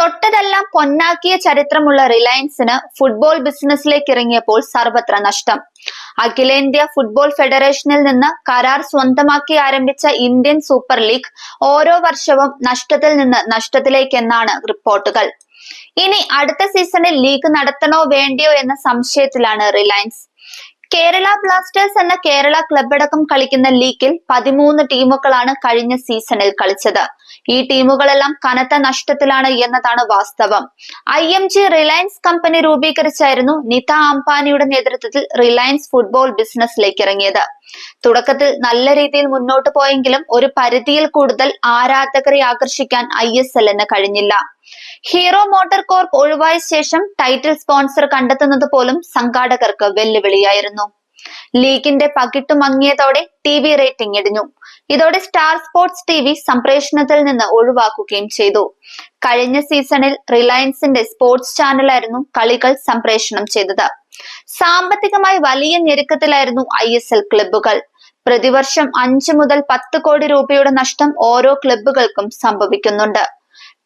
തൊട്ടതെല്ലാം പൊന്നാക്കിയ ചരിത്രമുള്ള റിലയൻസിന് football ബിസിനസ്സിലേക്ക് ഇറങ്ങിയപ്പോൾ സർവത്ര നഷ്ടം. അഖിലേന്ത്യാ ഫുട്ബോൾ ഫെഡറേഷനിൽ നിന്ന് കരാർ സ്വന്തമാക്കി ആരംഭിച്ച ഇന്ത്യൻ സൂപ്പർ ലീഗ് ഓരോ വർഷവും നഷ്ടത്തിൽ നിന്ന് നഷ്ടത്തിലേക്കെന്നാണ് റിപ്പോർട്ടുകൾ. ഇനി അടുത്ത സീസണിൽ ലീഗ് നടത്തണോ വേണ്ടിയോ എന്ന സംശയത്തിലാണ് റിലയൻസ്. കേരള ബ്ലാസ്റ്റേഴ്സ് എന്ന കേരള ക്ലബടക്കം കളിക്കുന്ന ലീഗിൽ പതിമൂന്ന് ടീമുകളാണ് കഴിഞ്ഞ സീസണിൽ കളിച്ചത്. ഈ ടീമുകളെല്ലാം കനത്ത നഷ്ടത്തിലാണ് എന്നതാണ് വാസ്തവം. I M G Reliance company രൂപീകരിച്ചായിരുന്നു Nita അംബാനിയുടെ നേതൃത്വത്തിൽ റിലയൻസ് ഫുട്ബോൾ ബിസിനസ്സിലേക്ക് ഇറങ്ങിയത്. തുടക്കത്തിൽ നല്ല രീതിയിൽ മുന്നോട്ട് പോയെങ്കിലും ഒരു പരിധിയിൽ കൂടുതൽ ആരാധകരെ ആകർഷിക്കാൻ ഐ എസ് എല്ലിന് കഴിഞ്ഞില്ല. ഹീറോ മോട്ടോർ കോർപ്പ് ഒഴിവായ ശേഷം ടൈറ്റിൽ സ്പോൺസർ കണ്ടെത്തുന്നത് പോലും സംഘാടകർക്ക് വെല്ലുവിളിയായിരുന്നു. ലീഗിന്റെ പകിട്ടു മങ്ങിയതോടെ ടി വി റേറ്റിംഗ് ഇടിഞ്ഞു. ഇതോടെ സ്റ്റാർ സ്പോർട്സ് ടി വി സംപ്രേഷണത്തിൽ നിന്ന് ഒഴിവാക്കുകയും ചെയ്തു. കഴിഞ്ഞ സീസണിൽ റിലയൻസിന്റെ സ്പോർട്സ് ചാനലായിരുന്നു കളികൾ സംപ്രേഷണം ചെയ്തത്. സാമ്പത്തികമായി വലിയ ഞെരുക്കത്തിലായിരുന്നു ഐ എസ് എൽ ക്ലബുകൾ പ്രതിവർഷം അഞ്ചു മുതൽ പത്ത് കോടി രൂപയുടെ നഷ്ടം ഓരോ ക്ലബുകൾക്കും സംഭവിക്കുന്നുണ്ട്.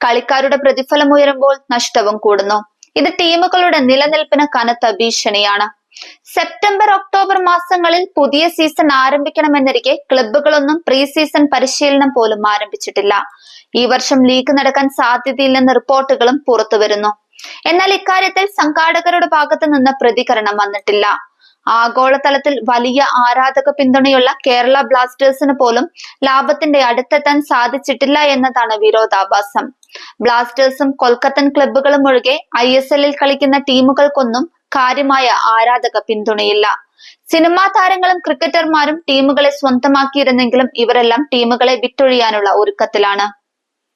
കളിക്കാരുടെ പ്രതിഫലം ഉയരുമ്പോൾ നഷ്ടവും കൂടുന്നു. ഇത് ടീമുകളുടെ നിലനിൽപ്പിന് കനത്ത ഭീഷണിയാണ്. സെപ്റ്റംബർ ഒക്ടോബർ മാസങ്ങളിൽ പുതിയ സീസൺ ആരംഭിക്കണമെന്നിരിക്കെ ക്ലബ്ബുകളൊന്നും പ്രീ സീസൺ പരിശീലനം പോലും ആരംഭിച്ചിട്ടില്ല. ഈ വർഷം ലീഗ് നടക്കാൻ സാധ്യതയില്ലെന്ന റിപ്പോർട്ടുകളും പുറത്തുവരുന്നു. എന്നാൽ ഇക്കാര്യത്തിൽ സംഘാടകരുടെ ഭാഗത്തു നിന്ന് പ്രതികരണം വന്നിട്ടില്ല. ആഗോളതലത്തിൽ വലിയ ആരാധക പിന്തുണയുള്ള കേരള ബ്ലാസ്റ്റേഴ്സിന് പോലും ലാഭത്തിന്റെ അടുത്തെത്താൻ സാധിച്ചിട്ടില്ല എന്നതാണ് വിരോധാഭാസം. ബ്ലാസ്റ്റേഴ്സും കൊൽക്കത്തൻ ക്ലബ്ബുകളും ഒഴികെ ഐ എസ് എല്ലിൽ കളിക്കുന്ന ടീമുകൾക്കൊന്നും കാര്യമായ ആരാധക പിന്തുണയില്ല. സിനിമാ താരങ്ങളും ക്രിക്കറ്റർമാരും ടീമുകളെ സ്വന്തമാക്കിയിരുന്നെങ്കിലും ഇവരെല്ലാം ടീമുകളെ വിറ്റൊഴിയാനുള്ള ഒരുക്കത്തിലാണ്.